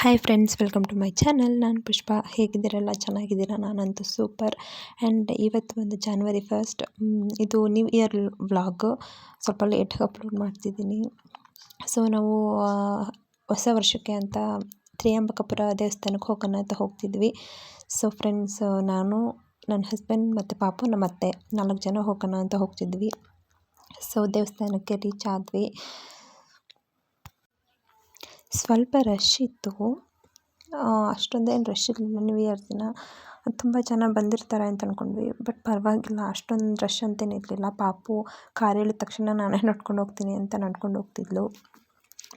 Hi friends welcome to my channel ನಾನು ಪುಷ್ಪ. ಹೇಗಿದ್ದೀರಲ್ಲ? ಚೆನ್ನಾಗಿದ್ದೀರಾ? ನಾನಂತೂ ಸೂಪರ್ ಆ್ಯಂಡ್ ಇವತ್ತು ಒಂದು ಜಾನ್ವರಿ ಫಸ್ಟ್ ಇದು ನ್ಯೂ ಇಯರ್ ವ್ಲಾಗ್ ಸ್ವಲ್ಪ ಲೇಟಾಗಿ ಅಪ್ಲೋಡ್ ಮಾಡ್ತಿದ್ದೀನಿ. ಸೊ ನಾವು ಹೊಸ ವರ್ಷಕ್ಕೆ ಅಂತ ತ್ರಿಯಂಬಕಪುರ ದೇವಸ್ಥಾನಕ್ಕೆ ಹೋಗೋಣ ಅಂತ ಹೋಗ್ತಿದ್ವಿ. ಸೊ ಫ್ರೆಂಡ್ಸ್ ನಾನು, ನನ್ನ ಹಸ್ಬೆಂಡ್ ಮತ್ತು ಪಾಪು, ನಮ್ಮ ಅತ್ತೆ ನಾಲ್ಕು ಜನ ಹೋಗೋಣ ಅಂತ ಹೋಗ್ತಿದ್ವಿ. ಸೊ ದೇವಸ್ಥಾನಕ್ಕೆ ರೀಚ್ ಆದ್ವಿ. ಸ್ವಲ್ಪ ರಶ್ ಇತ್ತು. ಅಷ್ಟೊಂದೇನು ರಶ್ ಇರಲಿಲ್ಲ. ನ್ಯೂ ಇಯರ್ ದಿನ ತುಂಬ ಜನ ಬಂದಿರ್ತಾರೆ ಅಂತ ಅಂದ್ಕೊಂಡ್ವಿ ಬಟ್ ಪರವಾಗಿಲ್ಲ. ಅಷ್ಟೊಂದು ರಶ್ ಅಂತೇನು ಇರಲಿಲ್ಲ. ಪಾಪು ಕಾರ್ ಹೇಳಿದ ತಕ್ಷಣ ನಾನೇ ನಡ್ಕೊಂಡು ಹೋಗ್ತೀನಿ ಅಂತ ನಡ್ಕೊಂಡು ಹೋಗ್ತಿದ್ಲು.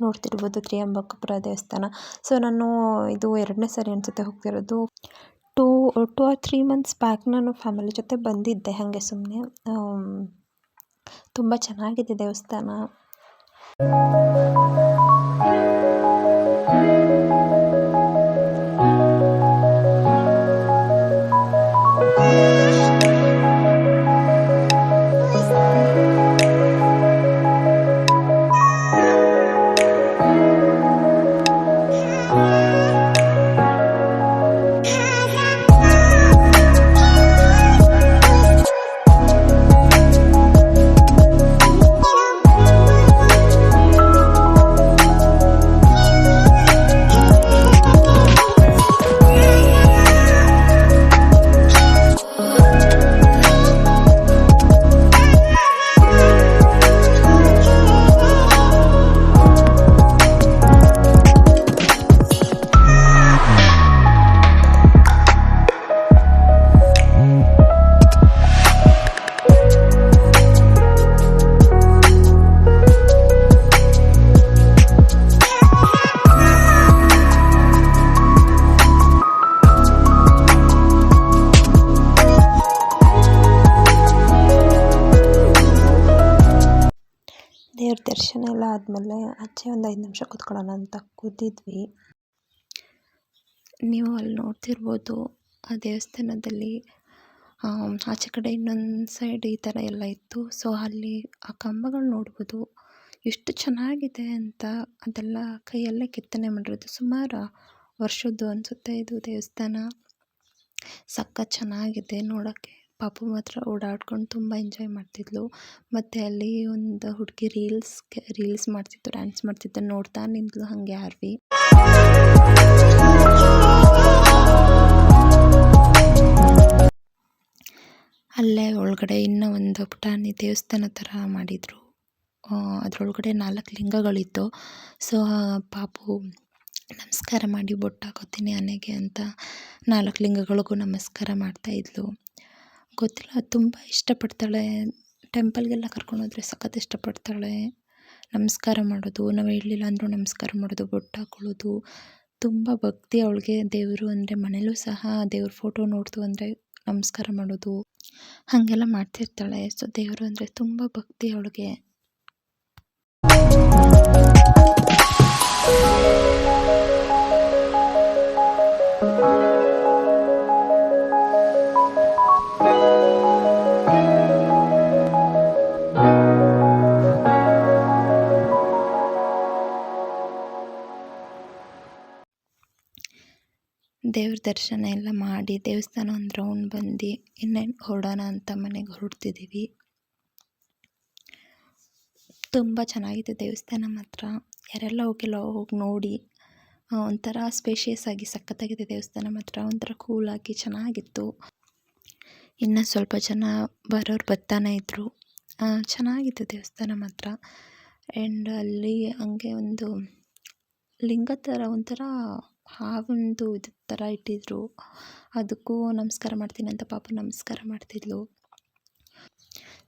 ನೋಡ್ತಿರ್ಬೋದು ತ್ರಿಯಂಬಕಪುರ ದೇವಸ್ಥಾನ. ಸೊ ನಾನು ಇದು ಎರಡನೇ ಸಾರಿ ಅನಿಸುತ್ತೆ ಹೋಗ್ತಿರೋದು. Two two or three months back ನಾನು ಫ್ಯಾಮಿಲಿ ಜೊತೆ ಬಂದಿದ್ದೆ. ಹಾಗೆ ಸುಮ್ಮನೆ ತುಂಬ ಚೆನ್ನಾಗಿದೆ ದೇವಸ್ಥಾನ. Thank you. ದೇವ್ರ ದರ್ಶನ ಎಲ್ಲ ಆದಮೇಲೆ ಆಚೆ ಒಂದು ಐದು ನಿಮಿಷ ಕೂತ್ಕೊಳ್ಳೋಣ ಅಂತ ಕೂತಿದ್ವಿ. ನೀವು ಅಲ್ಲಿ ನೋಡ್ತಿರ್ಬೋದು, ಆ ದೇವಸ್ಥಾನದಲ್ಲಿ ಆಚೆ ಕಡೆ ಇನ್ನೊಂದು ಸೈಡ್ ಈ ಥರ ಎಲ್ಲ ಇತ್ತು. ಸೊ ಅಲ್ಲಿ ಆ ಕಂಬಗಳು ನೋಡ್ಬೋದು. ಎಷ್ಟು ಚೆನ್ನಾಗಿದೆ ಅಂತ ಅದೆಲ್ಲ ಕೈಯಲ್ಲೇ ಕೆತ್ತನೆ ಮಾಡಿರೋದು. ಸುಮಾರು ವರ್ಷದ್ದು ಅನಿಸುತ್ತೆ ಇದು ದೇವಸ್ಥಾನ. ಸಖತ್ ಚೆನ್ನಾಗಿದೆ ನೋಡೋಕ್ಕೆ. ಪಾಪು ಮಾತ್ರ ಓಡಾಡ್ಕೊಂಡು ತುಂಬ ಎಂಜಾಯ್ ಮಾಡ್ತಿದ್ಲು. ಮತ್ತು ಅಲ್ಲಿ ಒಂದು ಹುಡುಗಿ ರೀಲ್ಸ್ ರೀಲ್ಸ್ ಮಾಡ್ತಿತ್ತು ಡ್ಯಾನ್ಸ್ ಮಾಡ್ತಿತ್ತು, ನೋಡ್ತಾ ನಿಂತ್ಲು ಹಾಗೆ ಆರ್ವಿ. ಅಲ್ಲೇ ಒಳಗಡೆ ಇನ್ನೂ ಒಂದು ಪುಟಾಣಿ ದೇವಸ್ಥಾನ ಥರ ಮಾಡಿದರು. ಅದರೊಳಗಡೆ ನಾಲ್ಕು ಲಿಂಗಗಳಿತ್ತು. ಸೊ ಪಾಪು ನಮಸ್ಕಾರ ಮಾಡಿ, ಬೊಟ್ಟಾಕೋತೀನಿ ಅನೆಗೆ ಅಂತ ನಾಲ್ಕು ಲಿಂಗಗಳಿಗೂ ನಮಸ್ಕಾರ ಮಾಡ್ತಾಯಿದ್ಲು ಗೊತ್ತಿಲ್ಲ, ತುಂಬ ಇಷ್ಟಪಡ್ತಾಳೆ. ಟೆಂಪಲ್ಗೆಲ್ಲ ಕರ್ಕೊಂಡೋದ್ರೆ ಸಖತ್ ಇಷ್ಟಪಡ್ತಾಳೆ. ನಮಸ್ಕಾರ ಮಾಡೋದು, ನಾವು ಹೇಳಲಿಲ್ಲ ಅಂದರೂ ನಮಸ್ಕಾರ ಮಾಡೋದು, ಬೊಟ್ಟು ಹಾಕೊಳ್ಳೋದು. ತುಂಬ ಭಕ್ತಿ ಅವಳಿಗೆ. ದೇವರು ಅಂದರೆ ಮನೇಲೂ ಸಹ ದೇವ್ರ ಫೋಟೋ ನೋಡ್ತು ಅಂದರೆ ನಮಸ್ಕಾರ ಮಾಡೋದು. ಹಾಗೆಲ್ಲ ಮಾಡ್ತಿರ್ತಾಳೆ. ಸೊ ದೇವರು ಅಂದರೆ ತುಂಬ ಭಕ್ತಿ ಅವಳಿಗೆ. ದೇವ್ರ ದರ್ಶನ ಎಲ್ಲ ಮಾಡಿ ದೇವಸ್ಥಾನ ಒಂದು ರೌಂಡ್ ಬಂದು ಇನ್ನೇನು ಹೊರಡೋಣ ಅಂತ ಮನೆಗೆ ಹೊರಡ್ತಿದ್ದೀವಿ ತುಂಬ ಚೆನ್ನಾಗಿದೆ ದೇವಸ್ಥಾನ ಮಾತ್ರ. ಯಾರೆಲ್ಲ ಹೋಗಿಲ್ಲ ಹೋಗಿ ನೋಡಿ. ಒಂಥರ ಸ್ಪೇಷಿಯಸ್ ಆಗಿ ಸಖತ್ತಾಗಿದೆ ದೇವಸ್ಥಾನ ಮಾತ್ರ. ಒಂಥರ ಕೂಲಾಗಿ ಚೆನ್ನಾಗಿತ್ತು. ಇನ್ನು ಸ್ವಲ್ಪ ಜನ ಬರೋರು ಬರ್ತಾನೆ ಇದ್ದರು ಚೆನ್ನಾಗಿತ್ತು ದೇವಸ್ಥಾನ ಮಾತ್ರ. ಆ್ಯಂಡ್ ಅಲ್ಲಿ ಹಂಗೆ ಒಂದು ಲಿಂಗ ಥರ ಒಂಥರ ಹಾವೊಂದು ಇದು ಥರ ಇಟ್ಟಿದ್ರು. ಅದಕ್ಕೂ ನಮಸ್ಕಾರ ಮಾಡ್ತೀನಿ ಅಂತ ಪಾಪ ನಮಸ್ಕಾರ ಮಾಡ್ತಿದ್ಲು.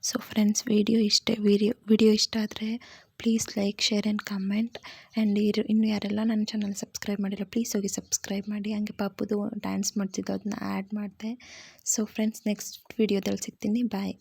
ಸೊ ಫ್ರೆಂಡ್ಸ್ ವಿಡಿಯೋ ಇಷ್ಟೇ ವಿಡಿಯೋ ವಿಡಿಯೋ ಇಷ್ಟ ಆದರೆ please like share and comment and ಇರು, ಇನ್ನು ಯಾರೆಲ್ಲ ನನ್ನ ಚಾನಲ್ ಸಬ್ಸ್ಕ್ರೈಬ್ ಮಾಡಿಲ್ಲ ಪ್ಲೀಸ್ ಹೋಗಿ ಸಬ್ಸ್ಕ್ರೈಬ್ ಮಾಡಿ. ಹಂಗೆ ಪಾಪುದು ಡ್ಯಾನ್ಸ್ ಮಾಡ್ತಿದ್ದು ಅದನ್ನ ಆ್ಯಡ್ ಮಾಡಿದೆ. ಸೊ ಫ್ರೆಂಡ್ಸ್ ನೆಕ್ಸ್ಟ್ ವಿಡಿಯೋದಲ್ಲಿ ಸಿಗ್ತೀನಿ. ಬಾಯ್